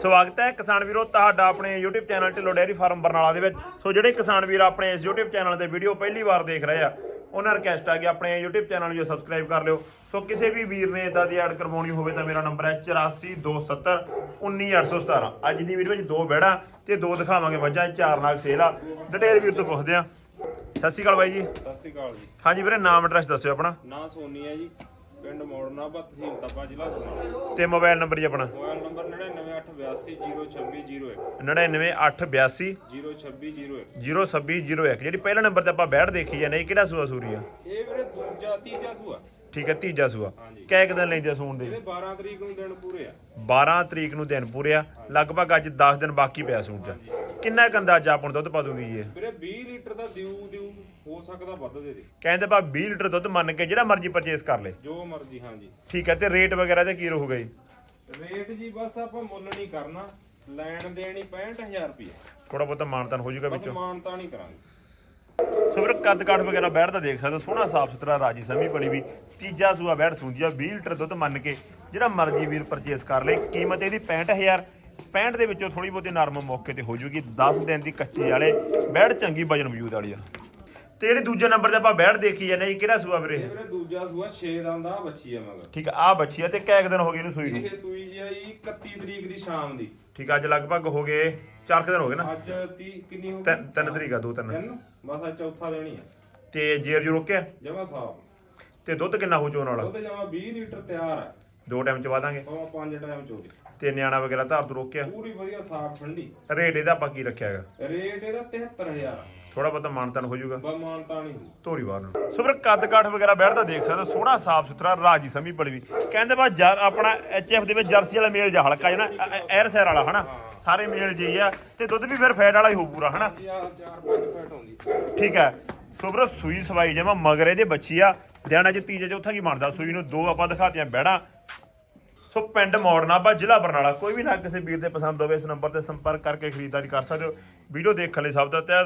ਸਵਾਗਤ ਹੈ ਕਿਸਾਨ ਵੀਰੋ ਤੁਹਾਡਾ ਆਪਣੇ YouTube channel Dhillon dairy farm Barnala ਦੇ ਵਿੱਚ। ਸੋ ਜਿਹੜੇ ਕਿਸਾਨ ਵੀਰ ਆਪਣੇ ਇਸ YouTube ਚੈਨਲ ਤੇ ਵੀਡੀਓ ਪਹਿਲੀ ਵਾਰ ਦੇਖ ਰਹੇ ਆ ਉਹਨਾਂ ਰਿਕਵੈਸਟ ਆ ਕਿ ਆਪਣੇ YouTube ਚੈਨਲ ਨੂੰ ਸਬਸਕ੍ਰਾਈਬ ਕਰ ਲਿਓ। ਸੋ ਕਿਸੇ ਵੀ ਵੀਰ ਨੇ ਇਦਾਂ ਦੀ ਐਡ ਕਰਵਾਉਣੀ ਹੋਵੇ ਤਾਂ ਮੇਰਾ ਨੰਬਰ ਹੈ 8427 19817 ਅੱਜ ਦੀ ਵੀਡੀਓ ਵਿੱਚ ਦੋ ਬੈੜਾ ਤੇ ਦੋ ਦਿਖਾਵਾਂਗੇ ਮੱਝਾਂ ਚਾਰ ਨਾਗ ਸੇਲ ਆ। ਡਿਟੇਲ ਵੀਰ ਤੋਂ ਪੁੱਛਦੇ ਆ ਸਤਿ ਸ਼੍ਰੀ ਅਕਾਲ ਬਾਈ ਜੀ। ਸਤਿ ਸ਼੍ਰੀ ਅਕਾਲ ਜੀ। ਹਾਂਜੀ ਵੀਰੇ ਨਾਮ ਐਡਰੈਸ ਦੱਸਿਓ ਆਪਣਾ। ਨਾਂ ਸੋਨੀ ਹੈ ਜੀ। ਪਿੰਡ ਮੋੜਨਾ ਬਾ ਤਹਿਸੀਲ ਤਪਾ ਜ਼ਿਲ੍ਹਾ ਬਰਨਾਲਾ ਤੇ ਮੋਬਾਈਲ ਨੰਬਰ ਜੀ ਆਪਣਾ? ਮੋਬਾਈਲ ਨੰਬਰ 9988820620 998280 02601 02601 ਜਿਹੜੀ ਪਹਿਲਾ ਨੰਬਰ ਤੇ ਆਪਾਂ ਬੈਠ ਦੇਖੀ ਜਾਂਦੇ ਇਹ ਕਿਹੜਾ ਸੂਆ ਸੂਰੀ ਆ? ਇਹ ਵੀਰੇ ਦੂਜਾ ਤੀਜਾ ਸੂਆ। ਠੀਕ ਹੈ ਤੀਜਾ ਸੂਆ। ਹਾਂਜੀ। ਕੈ ਕੁ ਦਿਨ ਲੈਂਦੇ ਆ ਸੂਣ ਦੇ? ਇਹਦੇ 12 ਤਰੀਕ ਨੂੰ ਦਿਨ ਪੂਰੇ ਆ। 12 ਤਰੀਕ ਨੂੰ ਦਿਨ ਪੂਰੇ ਆ। ਲਗਭਗ ਅੱਜ 10 ਦਿਨ ਬਾਕੀ ਪਿਆ ਸੂਣ ਚ ਕਿੰਨਾ ਕੁ ਅੰਦਾਜ਼ਾ ਆਪਾਂ ਨੂੰ ਦੁੱਧ ਪਾ ਦੂਗੀ ਜੀ ਇਹ? ਵੀਰੇ 20 ਲੀਟਰ ਦਾ ਦਿਉ ਦਿਉ ਹੋ ਸਕਦਾ ਵੱਧ ਦੇ ਦੇ। ਕਹਿੰਦੇ ਪਾ 20 ਲੀਟਰ ਦੁੱਧ ਮੰਨ ਕੇ ਜਿਹੜਾ ਮਰਜ਼ੀ ਪਰਚੇਸ ਕਰ ਲੇ। ਜੋ ਮਰਜ਼ੀ ਹਾਂਜੀ। ਠੀਕ ਹੈ ਤੇ ਰੇਟ ਵਗੈਰਾ ਤੇ ਕੀ ਰਹੂਗਾ ਜੀ? ਰੇਟ ਜੀ ਬਸ ਆਪਾਂ ਮੁੱਲ ਨਹੀਂ ਕਰਨਾ। ਲੈਣ ਦੇਣੀ 65000 ਰੁਪਏ ਥੋੜਾ ਬਹੁਤਾ ਮਾਨਤਾਨ ਹੋ ਜਾਊਗਾ ਬਸ ਵਿੱਚੋਂ। ਮਾਨਤਾ ਨਹੀਂ ਕਰਾਂਗੇ। ਸੋ ਫਿਰ ਕੱਦ ਕਾਠ ਵਗੈਰਾ ਬੈਠ ਤਾਂ ਦੇਖ ਸਕਦੇ ਹੋ ਸੋਹਣਾ ਸਾਫ਼ ਸੁਥਰਾ ਰਾਜੀ ਸਮੀ ਬੜੀ ਵੀ। ਤੀਜਾ ਸੂਆ ਬੈਠ ਸੂੰਦੀ ਆ 20 ਲੀਟਰ ਦੁੱਧ ਮੰਨ ਕੇ ਜਿਹੜਾ ਮਰਜ਼ੀ ਵੀਰ ਪਰਚੇਸ ਕਰ ਲੇ। ਕੀਮਤ ਇਹਦੀ 65000 65 ਦੇ ਵਿੱਚੋਂ ਥੋੜੀ ਬਹੁਤੀ ਨਰਮ ਮੌਕੇ ਤੇ ਹੋ ਜੂਗੀ। 10 ਦਿਨ ਦੀ ਕੱਚੀ ਵਾਲੇ ਬੈਠ ਚੰਗੀ ਵਜਨ ਮੌਜੂਦ ਵਾਲੀ ਆ। ਤੇ ਜਿਹੜੀ ਦੂਜੇ ਨੰਬਰ ਤੇ ਆਪਾਂ ਬੈਠ ਦੇਖੀ ਜਾਂਦੇ ਜੀ ਕਿਹੜਾ ਸੂਆ ਵੀਰੇ ਵੀਰੇ ਦੂਜਾ ਸੂਆ 6 ਦੰਦ ਆ ਬੱਚੀ ਆ ਮਗਰ। ਠੀਕ ਆ ਆ ਬੱਚੀ ਆ ਤੇ ਕੈਕ ਦਿਨ ਹੋ ਗਏ ਇਹਨੂੰ ਸੂਈ ਨੂੰ? ਇਹ ਸੂਈ ਜੀ ਆਈ 31 ਤਰੀਕ ਦੀ ਸ਼ਾਮ ਦੀ। ਠੀਕ ਆ ਅੱਜ ਲਗਭਗ ਹੋ ਗਏ 4 ਦਿਨ ਹੋ ਗਏ ਨਾ? ਅੱਜ 30 ਕਿੰਨੀ ਹੋ ਤਿੰਨ ਤਿੰਨ ਤਰੀਕ ਆ ਦੋ ਤਿੰਨ। ਤਿੰਨ? ਬਸ ਅੱਜ ਚੌਥਾ ਦੇਣੀ ਆ। ਤੇ ਜੇਰ ਜੂ ਰੋਕਿਆ? ਜਮਾ ਸਾਫ਼। ਤੇ ਦੁੱਧ ਕਿੰਨਾ ਹੋ ਚੋਣ ਵਾਲਾ ਤੇ ਜਮਾ 20 ਲੀਟਰ ਤਿਆਰ ਹੈ ਦੋ ਟਾਈਮ ਚ ਵਾਦਾਂਗੇ ਉਹ ਪੰਜ ਟਾਈਮ ਚੋਦੀ ਤੇ ਨਿਆਣਾ ਵਗੈਰਾ ਧਾਰ ਤੋਂ ਰੋਕਿਆ ਪੂਰੀ ਵਧੀਆ ਸਾਫ਼ ਠੰਡੀ। ਰੇਟ ਇਹਦਾ ਆਪਾਂ ਕੀ ਰੱਖਿਆ ਹੈਗਾ? ਰੇਟ ਇਹਦਾ 73000 ਥੋੜਾ ਬਹੁਤਾ ਮਾਨਤਨ ਹੋ ਜਾਊਗਾ। ਬਮਾਨਤਾ ਨਹੀਂ ਹੁੰਦੀ ਧੋਰੀ ਬਾਹਰ ਨੂੰ। ਸੋ ਫਿਰ ਕੱਦ ਕਾਠ ਵਗੈਰਾ ਬੈਠਦਾ ਦੇਖ ਸਕਦੇ ਹੋ, ਸੋਹਣਾ ਸਾਫ਼ ਸੁਥਰਾ ਰਾਜੀ ਸਮੀ ਬੜੀ ਵੀ ਕਹਿੰਦੇ ਬਾ ਜਰ ਆਪਣਾ ਐਚਐਫ ਦੇ ਵਿੱਚ ਜਰਸੀ ਵਾਲਾ ਮੇਲ ਜਾਂ ਹਲਕਾ ਜਣਾ 에ਅਰ ਸੈਰ ਵਾਲਾ ਹਨਾ? ਸਾਰੇ ਮੇਲ ਜੀ ਆ ਤੇ ਦੁੱਧ ਵੀ ਫਿਰ ਫੈਟ ਵਾਲਾ ਹੀ ਹੋ ਪੂਰਾ ਹਨਾ? ਜੀ ਆ 4-5 ਫੈਟ ਹੁੰਦੀ ਠੀਕ ਹੈ। ਸੋ ਫਿਰ ਸੂਈ ਸਵਾਈ ਜਮਾ ਮਗਰ ਇਹਦੇ ਬੱਚੀ ਆ। ਦਿਹਾੜਾ ਚ ਤੀਜੇ ਚੌਥਾ ਕੀ ਬਣਦਾ? ਸੂਈ ਨੂੰ ਦੋ ਆਪਾਂ ਦਿਖਾਤੀਆਂ ਬੈੜਾ ਸੋ ਪਿੰਡ ਮੋੜਨਾਬਾ ਜ਼ਿਲ੍ਹਾ ਬਰਨਾਲਾ, ਕੋਈ ਵੀ ਨਾ ਕਿਸੇ ਵੀਰ ਦੇ ਪਸੰਦ ਹੋਵੇ ਇਸ ਨੰਬਰ ਤੇ ਸੰਪਰਕ ਕਰਕੇ ਖਰੀਦਦਾਰੀ ਕਰ ਸਕਦੇ ਹੋ। ਵੀਡੀਓ ਦੇਖਣ ਲਈ ਸਭ ਦਾ ਤਹਿ